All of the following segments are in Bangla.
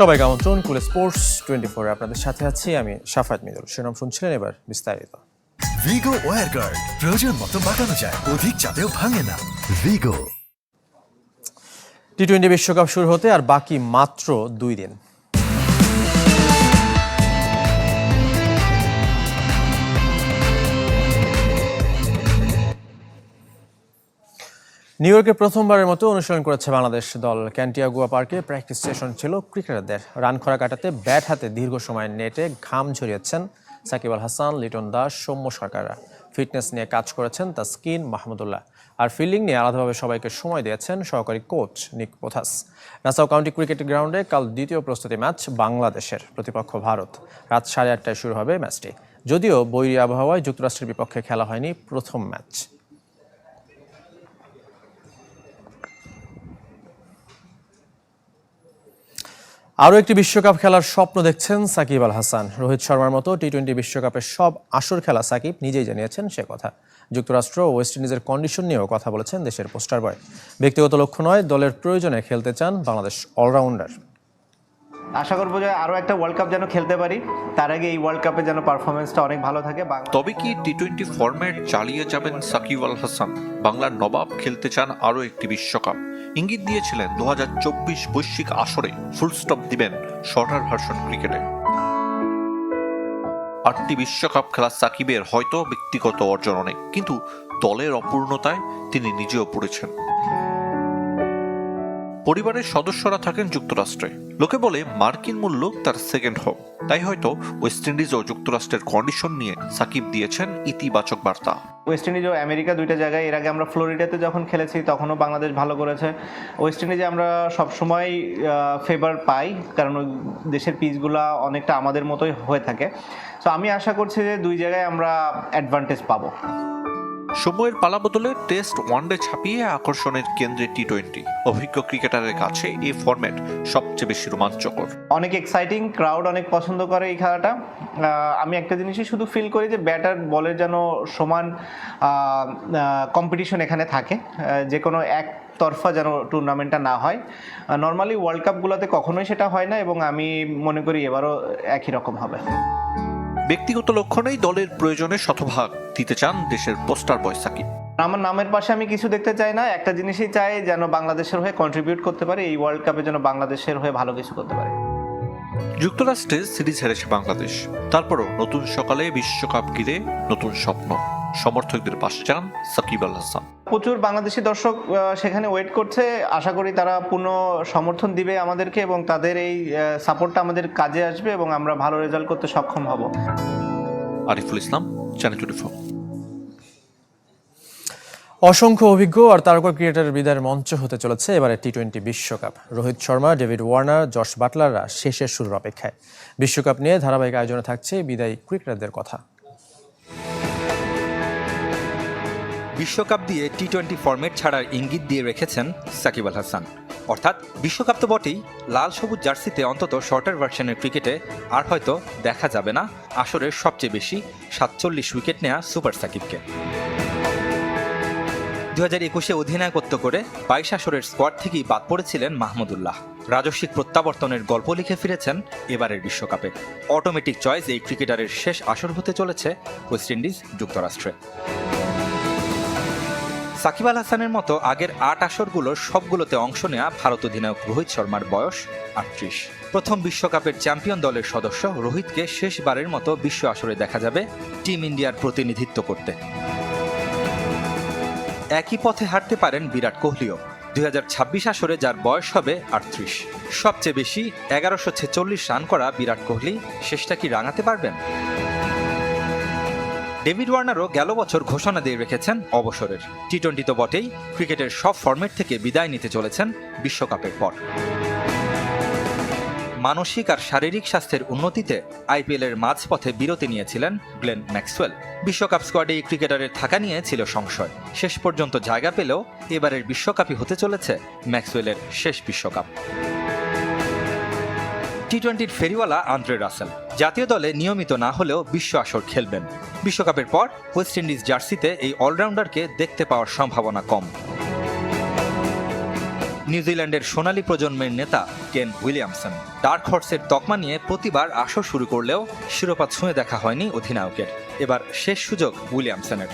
সবাইকে আমন্ত্রণ কুলে স্পোর্টস টোয়েন্টি ফোর আপনাদের সাথে আছি আমি সাফাত মিদুল। শিরোনাম শুনছিলেন এবার বিস্তারিত। ভিগো ওয়ার গার্ড প্রয়োজন মতো বাঁকানো যায় অধিক চাপেও ভাঙে না। ভিগো টি টোয়েন্টি বিশ্বকাপ শুরু হতে আর বাকি মাত্র দুই দিন। নিউ ইয়র্কে প্রথমবারের মতো অনুশীলন করেছে বাংলাদেশ দল। ক্যান্টিয়াগুয়া পার্কে প্র্যাকটিস সেশন ছিল ক্রিকেটারদের রান খরা কাটাতে ব্যাট হাতে দীর্ঘ সময় নেটে ঘাম ঝরিয়েছেন সাকিব আল হাসান, লিটন দাস, সৌম্য সরকাররা। ফিটনেস নিয়ে কাজ করেছেন তাসকিন মাহমুদুল্লাহ। আর ফিল্ডিং নিয়ে আলাদাভাবে সবাইকে সময় দিয়েছেন সহকারী কোচ নিক পোথাস। নাসাও কাউন্টি ক্রিকেট গ্রাউন্ডে কাল দ্বিতীয় প্রস্তুতি ম্যাচ বাংলাদেশের প্রতিপক্ষ ভারত। রাত সাড়ে আটটায় শুরু হবে ম্যাচটি। যদিও বৈরী আবহাওয়ায় যুক্তরাষ্ট্রের বিপক্ষে খেলা হয়নি প্রথম ম্যাচ। আরও একটি বিশ্বকাপ খেলার স্বপ্ন দেখছেন সাকিব আল হাসান। রোহিত শর্মার মতো টি টোয়েন্টি বিশ্বকাপের সব আসর খেলা সাকিব নিজেই জানিয়েছেন সে কথা। যুক্তরাষ্ট্র ও ওয়েস্ট ইন্ডিজের কন্ডিশন নিয়েও কথা বলেছেন দেশের পোস্টার বয়। ব্যক্তিগত লক্ষ্য নয়, দলের প্রয়োজনে খেলতে চান বাংলাদেশ অলরাউন্ডার। আশা করব যে আরও একটা ওয়ার্ল্ড কাপ যেন খেলতে পারি। তার আগে এই ওয়ার্ল্ড কাপে যেন পারফরমেন্সটা অনেক ভালো থাকে। তবে কি টি টোয়েন্টি ফরম্যাট চালিয়ে যাবেন সাকিব আল হাসান? বাংলার নবাব খেলতে চান আরও একটি বিশ্বকাপ। ইঙ্গিত দিয়েছিলেন দু হাজার চব্বিশ বৈশ্বিক আসরে ফুল স্টপ দিবেন শর্টার ভার্সন ক্রিকেটে। আটটি বিশ্বকাপ খেলা সাকিবের হয়তো ব্যক্তিগত অর্জন অনেক, কিন্তু দলের অপূর্ণতায় তিনি নিজেও পড়েছেন। পরিবারের সদস্যরা থাকেন যুক্তরাষ্ট্রে। লোকে বলে মার্কিন মূল্য তার সেকেন্ড হোম তাই হয়তো ওয়েস্ট ইন্ডিজ ও যুক্তরাষ্ট্রের কন্ডিশন নিয়ে সাকিব দিয়েছেন ইতিবাচক বার্তা। ওয়েস্ট ইন্ডিজ ও আমেরিকা দুইটা জায়গায়, এর আগে আমরা ফ্লোরিডাতে যখন খেলেছি, তখনও বাংলাদেশ ভালো করেছে। ওয়েস্ট ইন্ডিজে আমরা সবসময় ফেভার পাই, কারণ ওই দেশের পিচগুলা অনেকটা আমাদের মতোই হয়ে থাকে। তো আমি আশা করছি যে দুই জায়গায় আমরা অ্যাডভান্টেজ পাবো। সময়ের পালা বদলে টেস্ট ওয়ানডে ছাপিয়ে আকর্ষণের কেন্দ্রে টি টোয়েন্টি অভিজ্ঞ ক্রিকেটারের কাছে এই ফরম্যাট সবচেয়ে বেশি রোমাঞ্চকর। অনেক এক্সাইটিং ক্রাউড অনেক পছন্দ করে এই খেলাটা। আমি একটা জিনিসই শুধু ফিল করি যে ব্যাটার বলের যেন সমান কম্পিটিশন এখানে থাকে। যে কোনো এক তরফা যেন টুর্নামেন্টটা না হয়। নর্মালি ওয়ার্ল্ড কাপগুলোতে কখনোই সেটা হয় না এবং আমি মনে করি এবারও একই রকম হবে। ব্যক্তিগত লক্ষণেই দলের প্রয়োজনে শতভাগ দিতে চান দেশের পোস্টার বয় সাকিব। আমার নামের পাশে আমি কিছু দেখতে চাই না একটা জিনিসই চাই যেন বাংলাদেশের হয়ে কন্ট্রিবিউট করতে পারে এই ওয়ার্ল্ড কাপে যেন বাংলাদেশের হয়ে ভালো কিছু করতে পারে। যুক্তরাষ্ট্রে সিরিজ হেরেছে বাংলাদেশ। তারপরও নতুন সকালে বিশ্বকাপ ঘিরে নতুন স্বপ্ন। সমর্থকদের পাশে যান সাকিব আল হাসান। প্রচুর বাংলাদেশি দর্শক সেখানে ওয়েট করছে। আশা করি তারা পূর্ণ সমর্থন দিবে আমাদেরকে এবং তাদের এই সাপোর্টটা আমাদের কাজে আসবে এবং আমরা ভালো রেজাল্ট করতে সক্ষম হব। Ariful Islam channel twenty four অসংখ্য অভিজ্ঞ আর তারকা ক্রিকেটারের বিদায়ের মঞ্চ হতে চলেছে এবারে টি টোয়েন্টি বিশ্বকাপ। Rohit Sharma David Warner Jos বাটলাররা শেষের শুরুর অপেক্ষায়। বিশ্বকাপ নিয়ে ধারাবাহিক আয়োজনে থাকছে বিদায়ী ক্রিকেটারদের কথা। বিশ্বকাপ দিয়ে টি টোয়েন্টি ফরম্যাট ছাড়ার ইঙ্গিত দিয়ে রেখেছেন সাকিব আল হাসান। অর্থাৎ বিশ্বকাপ তো বটেই, লাল সবুজ জার্সিতে অন্তত শর্টার ভার্সনের ক্রিকেটে আর হয়তো দেখা যাবে না আসরের সবচেয়ে বেশি সাতচল্লিশ উইকেট নেয়া সুপার সাকিবকে। দু হাজার একুশে অধিনায়কত্ব করে বাইশ আসরের স্কোয়াড থেকেই বাদ পড়েছিলেন মাহমুদুল্লাহ রাজস্বিক প্রত্যাবর্তনের গল্প লিখে ফিরেছেন এবারের বিশ্বকাপে। অটোমেটিক চয়েস এই ক্রিকেটারের শেষ আসর হতে চলেছে ওয়েস্ট ইন্ডিজ যুক্তরাষ্ট্রে। সাকিব আল হাসানের মতো আগের আট আসরগুলোর সবগুলোতে অংশ নেয়া ভারত অধিনায়ক রোহিত শর্মার বয়স আটত্রিশ। প্রথম বিশ্বকাপের চ্যাম্পিয়ন দলের সদস্য রোহিতকে শেষবারের মতো বিশ্ব আসরে দেখা যাবে টিম ইন্ডিয়ার প্রতিনিধিত্ব করতে। একই পথে হাঁটতে পারেন বিরাট কোহলিও। দুই হাজার ছাব্বিশ আসরে যার বয়স হবে আটত্রিশ। সবচেয়ে বেশি এগারোশো ছেচল্লিশ রান করা বিরাট কোহলি, শেষটা কি রাঙাতে পারবেন? ডেভিড ওয়ার্নারও গেল বছর ঘোষণা দিয়ে রেখেছেন অবসরের। টি টোয়েন্টি তো বটেই, ক্রিকেটের সব ফরম্যাট থেকে বিদায় নিতে চলেছেন বিশ্বকাপের পর। মানসিক আর শারীরিক স্বাস্থ্যের উন্নতিতে আইপিএলের মাঝপথে বিরতি নিয়েছিলেন গ্লেন ম্যাক্সওয়েল। বিশ্বকাপ স্কোয়াডে এই ক্রিকেটারের থাকা নিয়ে ছিল সংশয়। শেষ পর্যন্ত জায়গা পেলেও এবারের বিশ্বকাপই হতে চলেছে ম্যাক্সওয়েলের শেষ বিশ্বকাপ। টি টোয়েন্টির ফেরিওয়ালা আন্দ্রে রাসেল। জাতীয় দলে নিয়মিত না হলেও বিশ্ব আসর খেলবেন। বিশ্বকাপের পর ওয়েস্ট ইন্ডিজ জার্সিতে এই অলরাউন্ডারকে দেখতে পাওয়ার সম্ভাবনা কম। নিউজিল্যান্ডের সোনালী প্রজন্মের নেতা কেন উইলিয়ামসন। ডার্ক হর্সের তকমা নিয়ে প্রতিবার আসর শুরু করলেও শিরোপা ছুঁয়ে দেখা হয়নি অধিনায়কের। এবার শেষ সুযোগ উইলিয়ামসনের।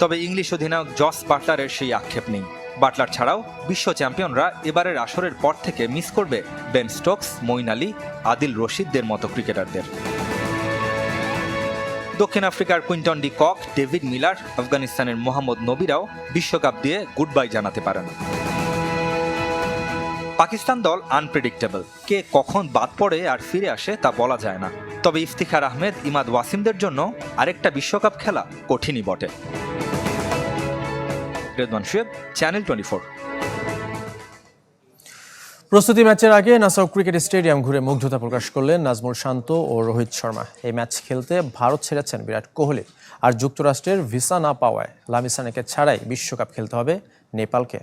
তবে ইংলিশ অধিনায়ক জস বাটলারের সেই আক্ষেপ নেই। বাটলার ছাড়াও বিশ্ব চ্যাম্পিয়নরা এবারের আসরের পর থেকে মিস করবে বেন স্টোকস মইন আলী, আদিল রশিদদের মতো ক্রিকেটারদের। দক্ষিণ আফ্রিকার Quinton de Kock, David Miller, আফগানিস্তানের মোহাম্মদ নবিরাও বিশ্বকাপ দিয়ে গুড বাই জানাতে পারেন। পাকিস্তান দল আনপ্রেডিক্টেবল কে কখন বাদ পড়ে আর ফিরে আসে তা বলা যায় না। তবে ইফতিখার আহমেদ, ইমাদ ওয়াসিমদের জন্য আরেকটা বিশ্বকাপ খেলা কঠিনই বটে। রেদওয়ান শুয়েব চ্যানেল টোয়েন্টি প্রস্তুতি ম্যাচের আগে নাসাউ ক্রিকেট স্টেডিয়াম ঘুরে মুগ্ধতা প্রকাশ করলেন নাজমুল শান্ত ও রোহিত শর্মা। এই ম্যাচ খেলতে ভারত ছেড়েছেন বিরাট কোহলি। আর যুক্তরাষ্ট্রের ভিসা না পাওয়ায় লামিসানেকে ছাড়াই বিশ্বকাপ খেলতে হবে নেপালকে।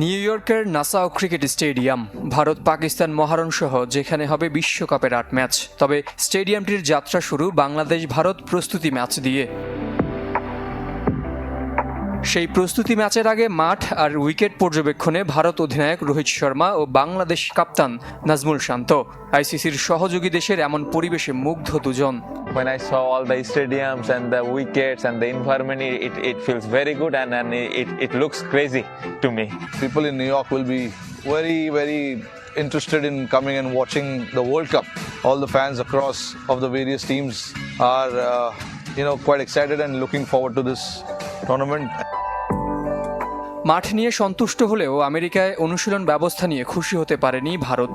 নিউ ইয়র্কের Nassau cricket stadium Bharat Pakistan মহারণ সহ যেখানে হবে বিশ্বকাপের আট ম্যাচ। তবে স্টেডিয়ামটির যাত্রা শুরু বাংলাদেশ ভারত প্রস্তুতি ম্যাচ দিয়ে। সেই প্রস্তুতি ম্যাচের আগে মাঠ আর উইকেট পর্যবেক্ষণে ভারত অধিনায়ক রোহিত শর্মা ও বাংলাদেশ কাপ্তান নাজমুল শান্ত আইসিসির সহযোগী দেশের এমন পরিবেশে মুগ্ধ দুজন when I saw all the stadiums and the wickets and the environment, it, it, feels very good and, and it, it looks crazy to me. people in New York will be very, very interested in coming and watching the World Cup. All the fans across of the various teams are, uh, you know, quite excited and looking forward to this tournament. মাঠ নিয়ে সন্তুষ্ট হলেও আমেরিকায় অনুশীলন ব্যবস্থা নিয়ে খুশি হতে পারেনি ভারত।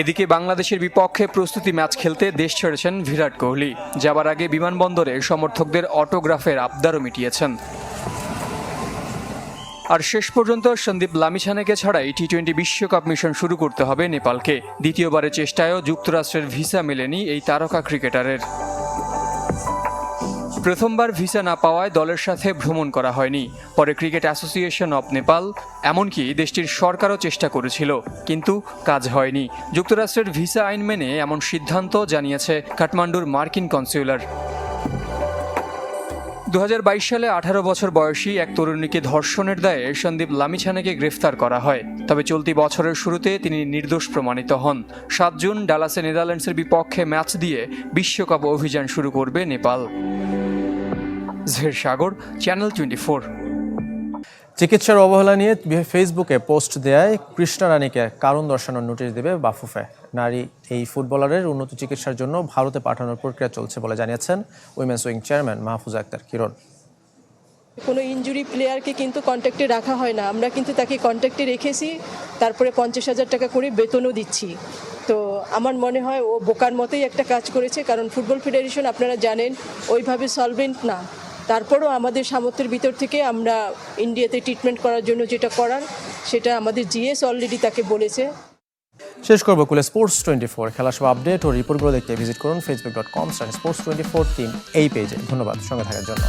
এদিকে বাংলাদেশের বিপক্ষে প্রস্তুতি ম্যাচ খেলতে দেশ ছেড়েছেন বিরাট কোহলি। যাবার আগে বিমানবন্দরে সমর্থকদের অটোগ্রাফের আবদারও মিটিয়েছেন। আর শেষ পর্যন্ত সন্দীপ লামিছানেকে ছাড়াই টি টোয়েন্টি বিশ্বকাপ মিশন শুরু করতে হবে নেপালকে। দ্বিতীয়বারের চেষ্টায়ও যুক্তরাষ্ট্রের ভিসা মেলেনি এই তারকা ক্রিকেটারের। প্রথমবার ভিসা না পাওয়ায় দলের সাথে ভ্রমণ করা হয়নি। পরে ক্রিকেট অ্যাসোসিয়েশন অব নেপাল এমনকি দেশটির সরকারও চেষ্টা করেছিল, কিন্তু কাজ হয়নি। যুক্তরাষ্ট্রের ভিসা আইন মেনে এমন সিদ্ধান্ত জানিয়েছে কাঠমান্ডুর মার্কিন কনসিউলার দু হাজার বাইশ সালে আঠারো বছর বয়সী এক তরুণীকে ধর্ষণের দায়ে সন্দীপ লামিছানাকে গ্রেফতার করা হয়। তবে চলতি বছরের শুরুতে তিনি নির্দোষ প্রমাণিত হন। সাত জুন ডালাসে নেদারল্যান্ডসের বিপক্ষে ম্যাচ দিয়ে বিশ্বকাপ অভিযান শুরু করবে নেপাল। ঝের সাগর, চ্যানেল টোয়েন্টি চিকিৎসার অবহেলা নিয়ে ফেসবুকে পোস্ট দেয় কৃষ্ণা রানীকে কারণ দর্শানোর নোটিশ দেবে বাফুফে। নারী এই ফুটবলারের উন্নত চিকিৎসার জন্য ভারতে পাঠানোর প্রক্রিয়া চলছে বলে জানিয়েছেন women's wing chairman Mahfuza Akter Kiran. কোনো ইনজুরি প্লেয়ারকে কিন্তু কন্ট্যাক্টে রাখা হয় না। আমরা কিন্তু তাকে কন্ট্যাক্টে রেখেছি, তারপরে পঞ্চাশ হাজার টাকা করে বেতনও দিচ্ছি। তো আমার মনে হয় ও বোকার মতোই একটা কাজ করেছে, কারণ ফুটবল ফেডারেশন আপনারা জানেন, ওইভাবে সলভেন্ট না। তারপরও আমাদের সামর্থ্যের ভিতর থেকে আমরা ইন্ডিয়াতে ট্রিটমেন্ট করার জন্য যেটা করার, সেটা আমাদের জিএস অলরেডি তাকে বলেছে। শেষ করব কুলে স্পোর্টস টোয়েন্টি ফোর খেলা সব আপডেট ও রিপোর্টগুলো দেখতে ভিজিট করুন Facebook dot com sports twenty four team এই পেজে ধন্যবাদ সঙ্গে থাকার জন্য।